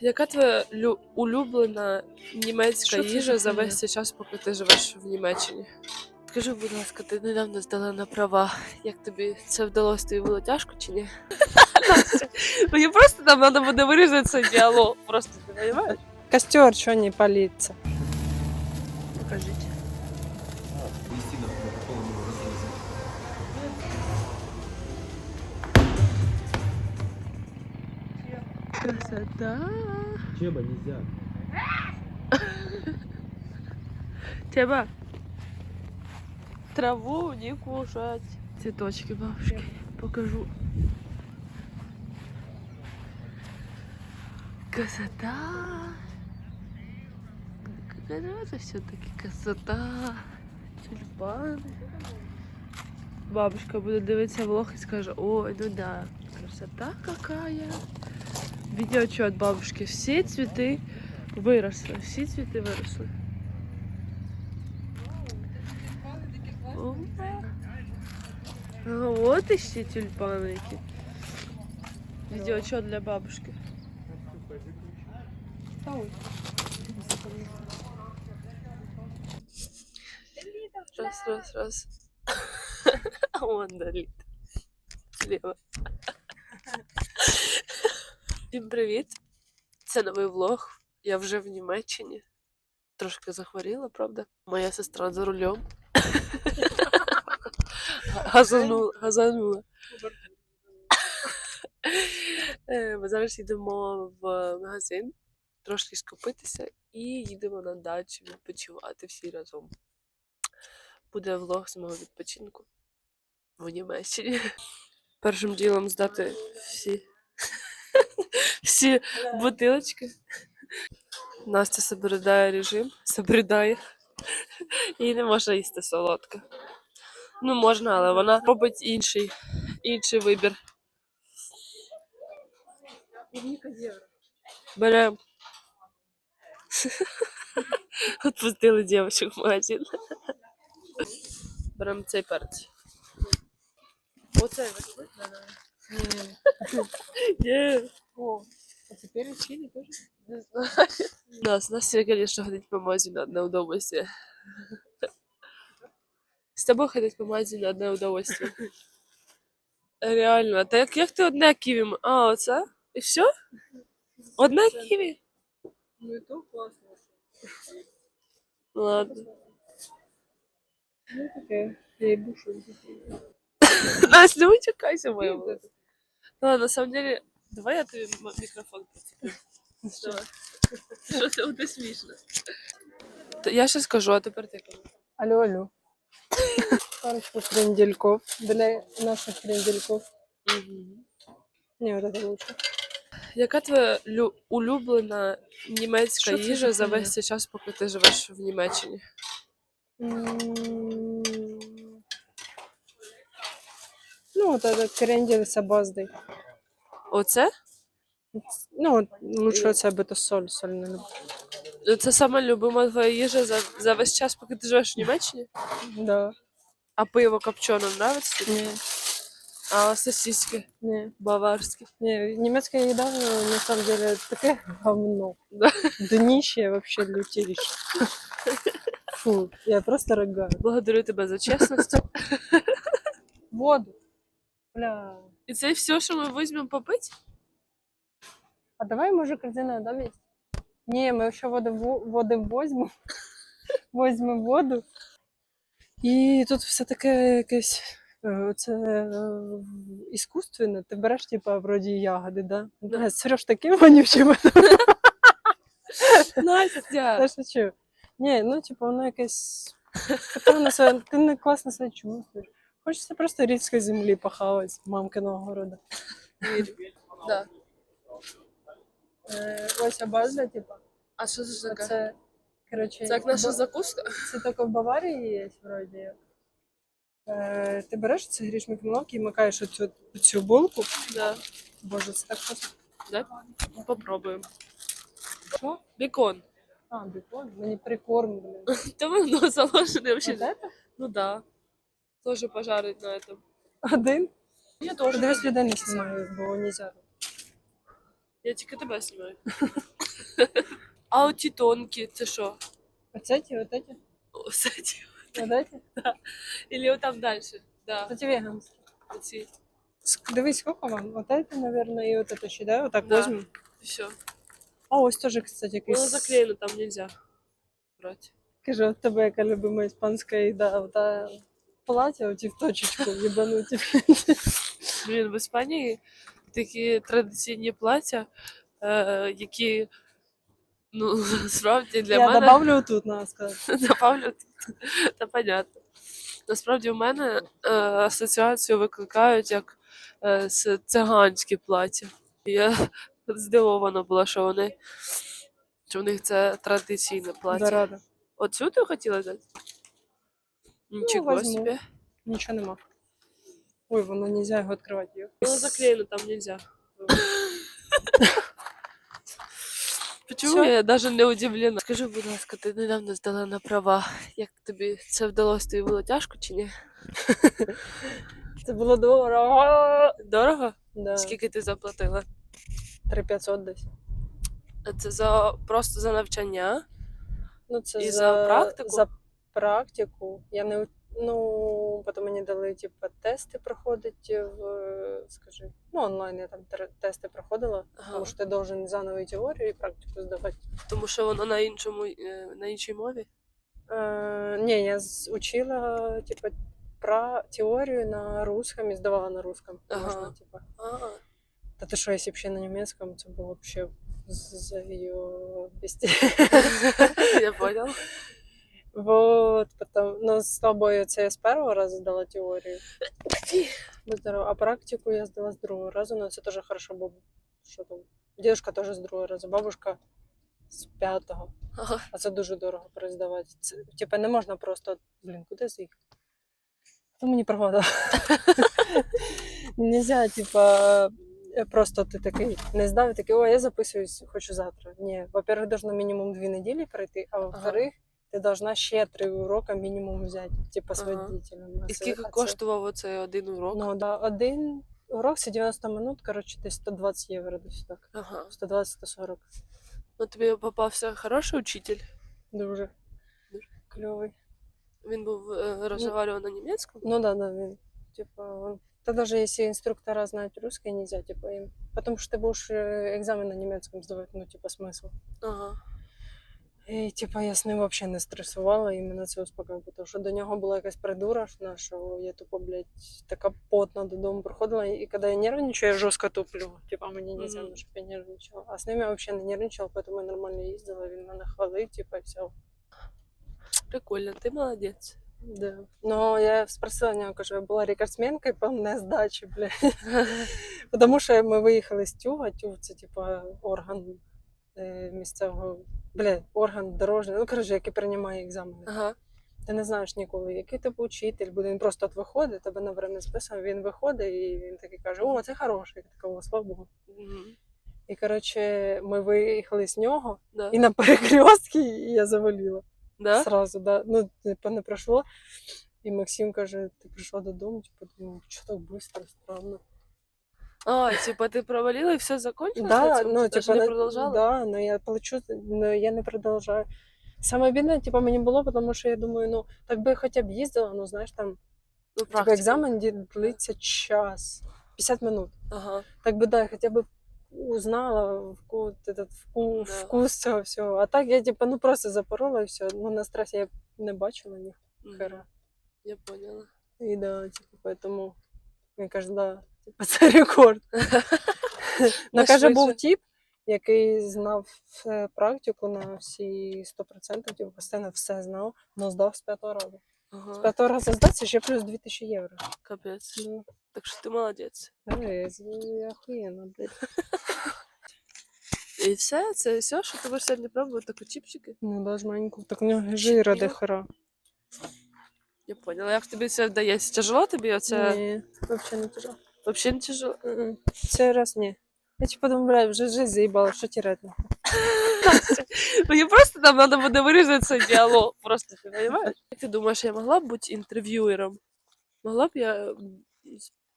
Яка твоя лю- улюблена німецька Що це їжа за за весь цей час, поки ти живеш в Німеччині? Скажи, будь ласка, ти недавно здала на права. Як тобі це вдалося? Тобі було тяжко чи ні? Мені просто там треба буде вирізати цей діалог. Просто ти розумієш? Костер, что не палится? Покажіть. Красота. Чеба нельзя. Тебе траву не кушать. Цветочки бабушки. Покажу. Красота. Какая же все-таки красота. Тюльпани. Бабушка буде дивитися влог і скаже, ой, ну да, красота какая. Видеоотчет бабушки. Всі цвіти виросли. Всі цвіти виросли. О, А вот еще тюльпаники. Видеоотчет для бабушки. Раз, раз, раз. А вон Даліт. Слева. Всім привіт. Це новий влог. Я вже в Німеччині. Трошки захворіла, правда? Моя сестра за рулем. Газанула. газанула. Е, Ми зараз їдемо в магазин трошки скупитися і їдемо на дачу відпочивати всі разом. Буде влог з мого відпочинку в Німеччині. Першим ділом здати всі, всі бутилочки. Настя соблюдає режим, соблюдає. І не можна їсти солодке. Ну, можна, але вона робить інший, інший вибір. Берем. Отпустили дівчинок в магазин. Беремо цей перець. Оцей возьми? Ні. О, а теперь чили тоже? Не знаю. Нас, Настя, конечно, ходить по мазі на одне удовольствие. З тобою ходить по мазі на одне удовольствие. Реально. Та як, як ти одне ківі? м- А, оце? І все? Одне ківі? Ну и то классно. Ладно. Ну такая, я и бушу. Настя, не витікайся моєму. Ладно, на самом деле, давай я тобі мікрофон прицеплю. Що це буде смішно? Я ще скажу, а тепер ти кажи. Алло, алло. Парочку крендельков для наших крендельков. Не, вот это лучше. Яка твоя лю- улюблена німецька Що це їжа за весь цей час, поки ти живеш в Німеччині? М, Ну, вот этот крендель с. Оце? Ну, лучше оце, бо то соль, соль не люблю. Це сама любима твоя їжа за, за весь час, поки ти живеш в Німеччині? Да. А пиво копчене нравиться? тобі? Не, А сосиски не, баварські? не. Немецкая еда, ну, на самом деле, такое говно. Да. Днище вообще лютейшее. Фу, я просто рыгаю. Благодарю тебе за чесність. Воду. Бля. І це все, що ми візьмемо попити? А давай, може, корзина дам есть? Не, ми ще воду, води возьмемо. Возьмемо воду. І тут все таке якесь. е, Це е, іскусственне. Ти береш, типа, вроді ягоди, да? Да. Да. Сереж таким вонючим. Настя! Я шучу. Ні, ну, типу, воно якесь. Ти не класно себе чувствуєш. Хочеться просто рідської землі похавати з мамкиного города. Да. Е, ось база, типу. А що це таке? Це, коротше, Це як наша бо- закуска? це тільки в Баварії є, вроді. як. Е, ти береш цей гріш мікроновки і макаєш оцю, цю булку. Да. Боже, це так просто. Да? Попробуємо. Що? Бекон. А, бекон. Мені прикорм, блин. Та воно заложене вообще. это? Ну да Тоже пожарить на этом. Один? Я тоже. Подивись, людей не знімаю, бо нельзя. Я тільки тебе знімаю. А оті тонкі, це що? Оце ті, от ці? Оце ті. От ці? Ілі отам далі. Да, Оці веганські. оці. Ск- Дивись, сколько вам? Вот это, наверное, и вот это ще, да? Вот так Да. возьмем. Все. А ось теж, кстати, якийсь... Воно заклеєно, там нельзя брати. Каже, от тебе яка любима іспанська їда, ота плаття, оті в точечку їбануті. Блін, в Іспанії такі традиційні плаття, е, які ну, справді для Я мене. добавлю тут, надо сказати. Добавлю тут. Та понятно. Насправді в мене е, асоціацію викликають як е, циганські плаття. Я здивована була, що вони що в них це традиційне плаття. Да, рада. Оцю ти хотіла взяти? Нічого возьму. собі. Нічого нема. Ой, воно нельзя його відкривати. Йо. Воно заклеєно, там нельзя. Почему я даже не удивлена? Скажи, будь ласка, ти недавно здала на права. Як тобі це вдалося? Тобі було тяжко чи ні? Це було дорого. Дорого? Да. Скільки ти заплатила? 3500 десь. Це за просто за навчання. Ну, це І за практику? За практику. Я не ну, потім мені дали типу, тести проходити в скажи, ну, онлайн я там тести проходила, Ага. тому що ти должен заново і теорію і практику здавати. Тому що воно на іншому е, на іншій мові. Е, ні, я учила типу, про теорію на русском і здавала на русском. Ага. Можна, типу. А, Та ти що, якщо б ще на німецькому, це було б ще заєбісті. я поняла. Вот, потом, ну, з тобою це я з першого разу здала теорію. Будь здорова. А практику я здала з другого разу, ну це теж хорошо, бо що там. Дідушка теж з другого разу, бабушка з п'ятого. Ага. А це дуже дорого перездавати. Це, типа, не можна просто, блін, куди заїхати? Хто мені права дав? Нельзя, типа, е, просто ти такий не здав і такий, о, я записуюсь, хочу завтра. Ні, во-первых, должно мінімум дві неділі пройти, а во-вторых, ти должна ще три уроки мінімум взяти, типа, з Ага. водителем. А І це- скільки а це- коштував оцей один урок? Ну, да, один урок це 90 минут, коротше, десь 120 євро, десь так. Ага. 120-140. Ну тобі попався хороший учитель. Дуже Дуже. кльовий. Він був е, розмовляв на німецькому. Ну да, да, він, типа, он... Та даже если инструктора знать русский нельзя, типа, им. Потому что ты будешь э, экзамен на немецком сдавать, ну, типа, смысл. Ага. І, типа, я з ним взагалі не стресувала, і мене це успокоїло, тому що до нього була якась придурашна, що я тупо, блядь, така потна додому приходила, і коли я нервничаю, я жорстко туплю. Типа, мені не mm щоб я нервничала. А з ним я взагалі не нервничала, тому я нормально їздила, він мене хвалив, типа, і все. Прикольно, ти молодець. Да. Но я спросила у нього, кажу, я була рекордсменкою по нездачі, блядь. Тому що ми виїхали з Тюга, Тюг це типа орган місцевого, бля, орган дорожній, ну коротше, який приймає екзамени. Ага. Ти не знаєш ніколи, який тебе учитель буде. Він просто от виходить, тебе на время списано, він виходить і він такий каже: О, це хороший. Я така, о, слава Богу. Мгм. І коротше, ми виїхали з нього, Да. і на перекрестки і я завалила. Да? Сразу, да. Ну, типа, не пройшло. І Максим каже: ти прийшла додому, типу, думаю, що так швидко, странно. А, типа ти провалила і все закончилось? Да, на ну, Ти типа, не продовжала? Да, но я получу, но я не продовжаю. Саме обідне, типа, мені було, тому що я думаю, ну, так би я хоча б їздила, ну, знаєш, там, Ну, типа, практика. екзамен длиться час, 50 минут. Ага. Так би, да, я б узнала вкус, этот, вку, Да. вкус цього всього. А так я, типа, ну, просто запорола і все. Ну, на стресі я не бачила ні хера. Я поняла. І да, типу, поэтому, мені каже, да, типу, це рекорд. Ну, каже, був тип, який знав практику на всі 100%, типу, постійно все знав, але здав з п'ятого разу. З Ага. п'ятого разу здатися ще плюс 2000 євро. Капець. Ну, Так що ти молодець. я, охуєнно, блядь. І все, це все, що ти будеш сьогодні пробувати таку чіпчики? Ну, да, жменьку. Так у нього жира до хера. Я поняла. Як тобі це вдається? Тяжело тобі оце? Ні, взагалі не тяжело. Взагалі не тяжело. М-м. Раз ні. Я типу думаю, блядь, вже жизнь заїбала, що тірати? Мені просто там треба буде вирізати цей діалог. Просто ти розумієш? Як ти думаєш, я могла б бути інтерв'юером? Могла б я м,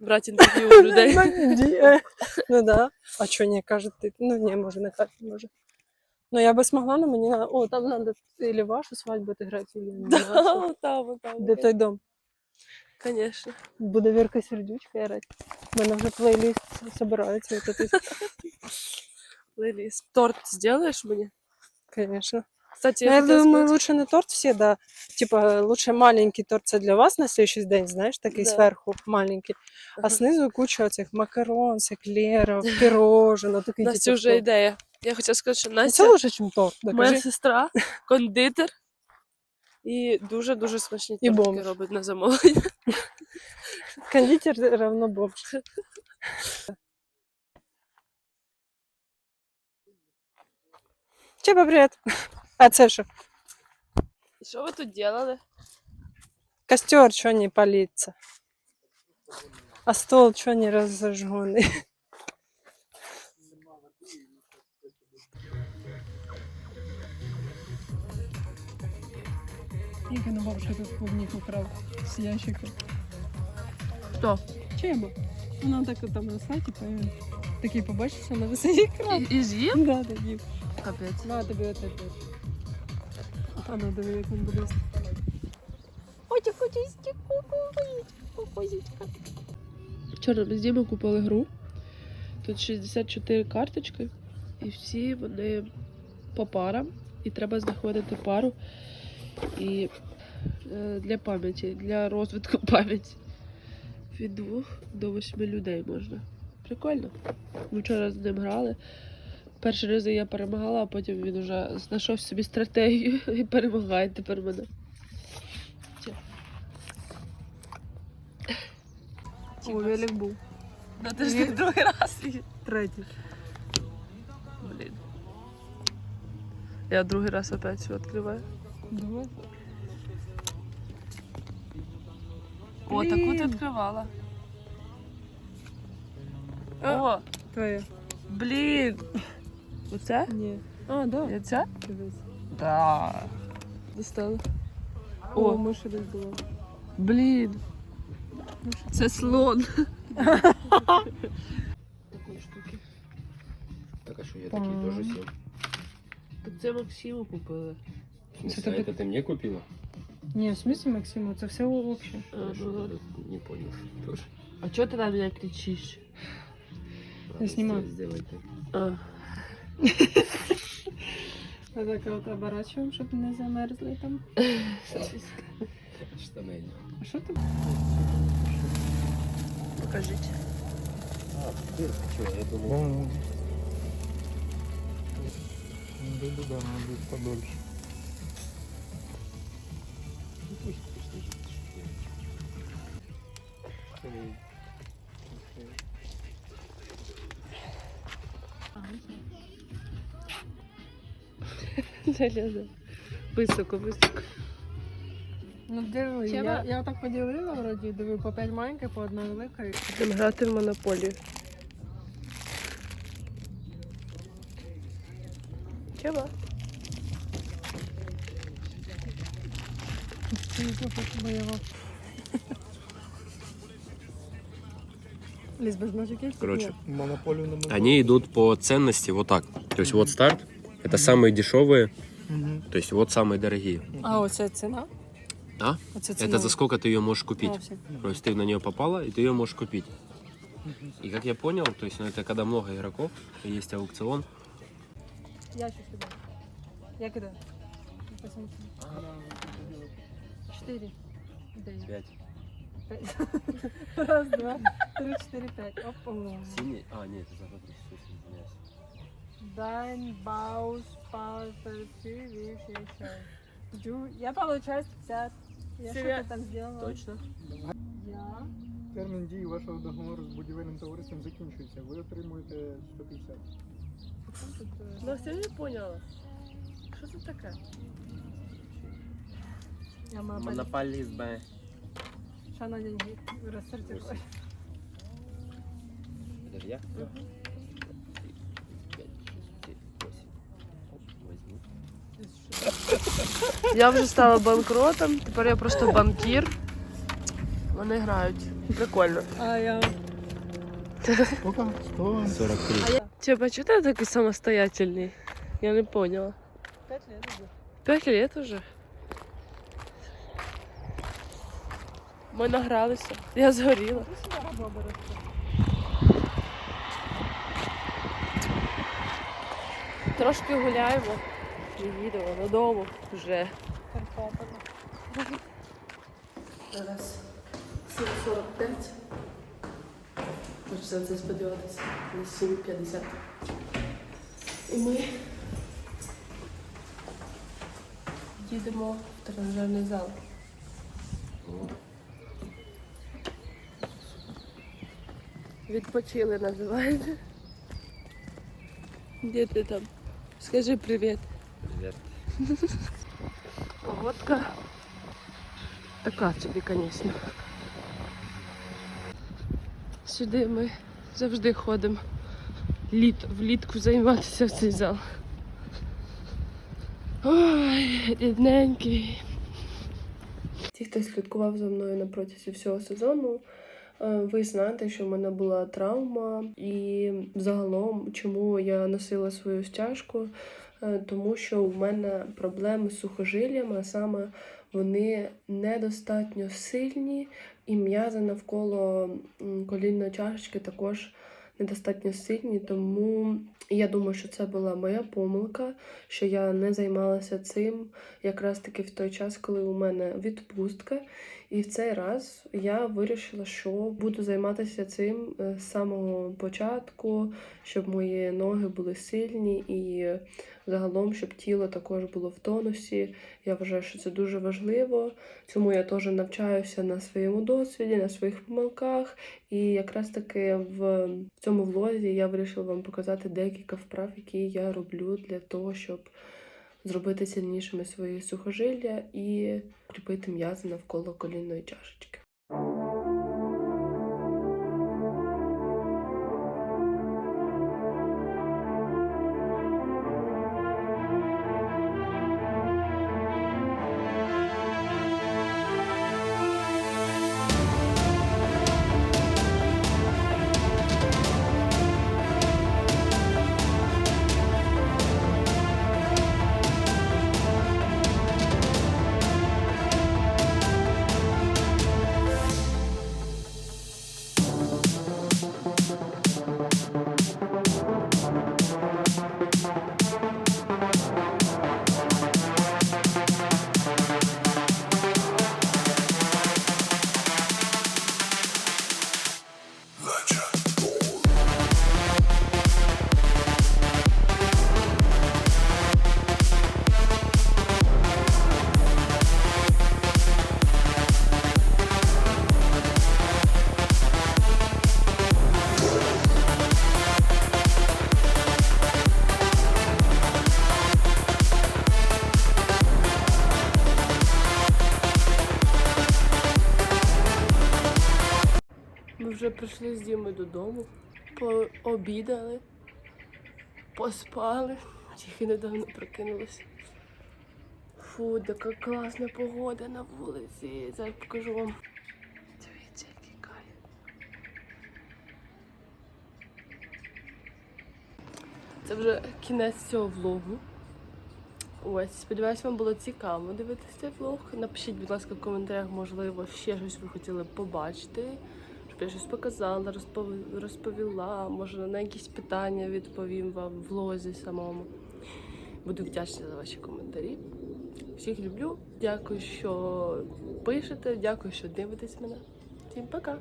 брати інтерв'ю у людей. Ну да. А що не кажуть ти? Ну ні, може не кажуть, може. Ну я би смогла, але мені надо. О, там надо или вашу свадьбу отыграть, или не. Да, там, там. Де той дом? Конечно. Буде Вірка Сердючка грати. У мене вже плейліст збирається. Плейлист. Торт сделаешь мне? Конечно. Кстати, Ну, я я думаю, сказать- лучше не торт всі, да. Типа, лучше маленький торт це для вас на следующий день, знаєш, такий Да. зверху маленький. Ага. А снизу куча оцих макарон, еклерів, пирожен, такий Настя типу, вже ідея. Я хотіла сказати, що Ну, Це лучше, ніж торт. Докажи. моя сестра, кондитер. І дуже-дуже смачні І тортики бомж. робить на замовлення. Кондитер равно бомж. Чеба, привіт. А це що? І що ви тут робили? Костер что не палится? А стол что не разожженный? Тільки на бабушка тут клубнику украв з ящика. Хто? Чеба. Вона так там на сайті появилась. Такий побачився на висоті крав. І з'їв? Да, такий. Капець. На тобі оце теж. А ну диви, як він буде. Хоче, хоче, кукузечка. Вчора ми з Дімою купили гру. Тут 64 карточки, і всі вони по парам. І треба знаходити пару і е, для пам'яті, для розвитку пам'яті. Від двох до восьми людей можна. Прикольно. Ми вчора з ним грали. Перші рази я перемагала, а потім він вже знайшов собі стратегію і перемагає тепер мене. О, велик був. Ну ти ж не другий раз. Третій. Блін. Я другий раз опять все відкриваю. Давай. О, таку ти відкривала. А. О, Твоє. блін. Оце? Ні. А, да. Я ця? Дивись. Да. Достала. О, О, миші десь було. блін. Це слон. Такої штуки. Так, а что я такие Ага. тоже сел? Так це Максиму купили. В смысле, Это а ты- это ты мне купила? Ні, в смысле, Максиму, це все обще. А, Хорошо, ну ладно. Не понял. Тоже. А чого ти на мене кричиш? Ладно, снимаю. Сделай так. А. А так от оборачуємо, щоб не замерзли там. Штаны. А що ти? Покажіть. А, ты что, я думал... Да, да, да, надо будет подольше. Високо, високо. Ну диви, Чого? я, я так поділила вроді, диви, по 5 маленьких, по одна велика. Будемо грати в монополію. Чого? Без? Короче, Монополию на. Они идут по ценности вот так. То есть вот старт, это самые дешевые, то есть вот самые дорогие. А оце ціна? А? Оце ціна. Это за сколько ты ее можешь А, купить. все. То есть ты на нее попала, и ты ее можешь купить. И как я понял, то есть ну, это когда много игроков, есть аукцион. Я ще кидаю. Я. Чотири. Дев'ять. Пять. Раз, два, три, чотири, п'ять. Оп. Синий? А, нет, это завтра. извиняюсь. Дайн, Баус, Паус, Перфи, Виши, Джу. Я получаю 50. Я що Себе- ти там зробила? Точно? Я. Термін дії вашого договору з будівельним товариством закінчується. Ви отримуєте 150. Тут, е, Ну, все не поняла. Що це таке? Я маю Монополист, Б. Що на деньги розсортируєш? Это же я? Пять, Я вже стала банкротом, тепер я просто банкір. Вони грають. Прикольно. А я. Сколько? 100. 43. Типа, что ты такой самостоятельный? Я не поняла. П'ять лет уже. Пять лет уже. Ми награлися. Я згоріла. Трошки гуляємо і додому вже. Зараз 7.45. Хочеться на це сподіватися. Десь 7.50. І ми їдемо в тренажерний зал. Відпочили називається. Де ти там? Скажи привіт. Привет. Погодка така собі, звісно. Сюди ми завжди ходимо літ, влітку займатися в цей зал. Ой, рідненький. Ті, хто слідкував за мною на протязі всього сезону, е, ви знаєте, що в мене була травма, і загалом, чому я носила свою стяжку, тому що в мене проблеми з сухожиллями, а саме вони недостатньо сильні, і м'язи навколо колінної чашечки також недостатньо сильні. Тому я думаю, що це була моя помилка, що я не займалася цим якраз таки в той час, коли у мене відпустка. І в цей раз я вирішила, що буду займатися цим е, з самого початку, щоб мої ноги були сильні і загалом, щоб тіло також було в тонусі. Я вважаю, що це дуже важливо. Цьому я теж навчаюся на своєму досвіді, на своїх помилках. І якраз таки в цьому влозі я вирішила вам показати декілька вправ, які я роблю для того, щоб зробити сильнішими свої сухожилля і кріпити м'язи навколо колінної чашечки. Прийшли з Дімою додому, пообідали, поспали, тільки недавно прокинулися. Фу, така класна погода на вулиці. Зараз покажу вам. Дивіться, який кайф. Це вже кінець цього влогу. Ось, сподіваюсь, вам було цікаво дивитися цей влог. Напишіть, будь ласка, в коментарях, можливо, ще щось ви хотіли побачити, я щось показала, розповіла, може на якісь питання відповім вам в лозі самому. Буду вдячна за ваші коментарі. Всіх люблю. Дякую, що пишете, дякую, що дивитесь мене. Всім пока!